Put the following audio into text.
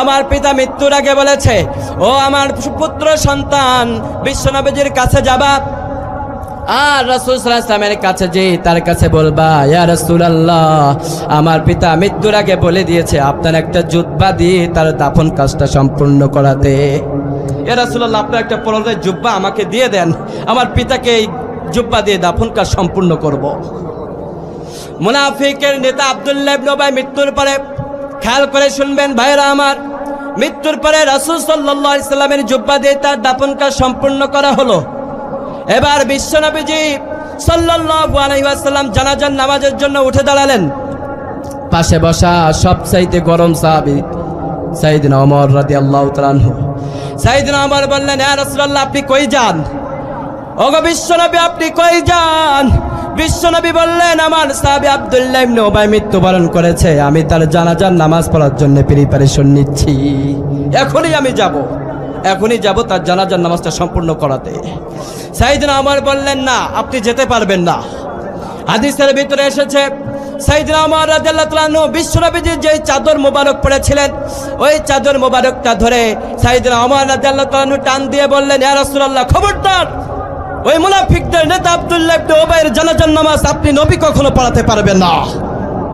আমার পিতা মৃত্যুর আগে বলেছে, ও আমার পুত্র সন্তান, বিশ্বনবীজির কাছে যাবা আর রাসূল ইসলামের কাছে যে তার কাছে বলবা, ইয়া রাসূলুল্লাহ, আমার পিতা মৃত্যুর আগে বলে দিয়েছে, আপনার একটা জুব্বা দিয়ে তার দাফন কাজটা সম্পূর্ণ করাতে ইয়া রাসূলুল্লাহ, আপনার একটা পরনের জুব্বা আমাকে দিয়ে দেন, আমার পিতাকে এই জুব্বা দিয়ে দাফন কাজ সম্পূর্ণ করব। মুনাফিকের নেতা আব্দুল্লাহ ইবনে উবাই মৃত্যুর পরে খেয়াল করে শুনবেন ভাইরা আমার। মৃত্যুর পরে রাসূল সাল্লাল্লাহু আলাইহি সাল্লামের জুব্বা দিয়ে তার দাফন কাজ সম্পূর্ণ করা হলো। এবার বিশ্বনবীজি সাল্লাল্লাহু আলাইহি ওয়াসাল্লাম জানাজার নামাজের জন্য উঠে দাঁড়ালেন। পাশে বসা সবচাইতে গরম সাহাবী সাইদিন ওমর রাদিয়াল্লাহু তাআলা আনহু। সাইদিন ওমর বললেন, ইয়া রাসূলুল্লাহ, আপনি কই যান? ওগো বিশ্বনবী আপনি কই যান? বিশ্বনবী বললেন, আমার সাহাবী আব্দুল্লাহ ইবনে উবাই মৃত্যুবরণ করেছে। আমি তার জানাজার নামাজ পড়ার জন্য প্রিপারেশন নিচ্ছি। এখনই আমি যাব। এখনই যাব তার জানাজার নামাজটা সম্পূর্ণ করাতে। সাইদিন আমার বললেন, না, আপনি যেতে পারবেন না। হাদিসের ভিতরে এসেছে, সাইদিন আমার আনহু বিশ্বনবীজি যে চাদর মোবারক পড়েছিলেন ওই চাদর মোবারকটা ধরে সাইদিন আমার আনহু টান দিয়ে বললেন, ইয়া রাসূলুল্লাহ, খবরদার! ওই মুনাফিকদের নেতা আব্দুল্লাহ ইবনে উবাইয়ের জানাজার নামাজ আপনি নবী কখনো পড়াতে পারবেন না।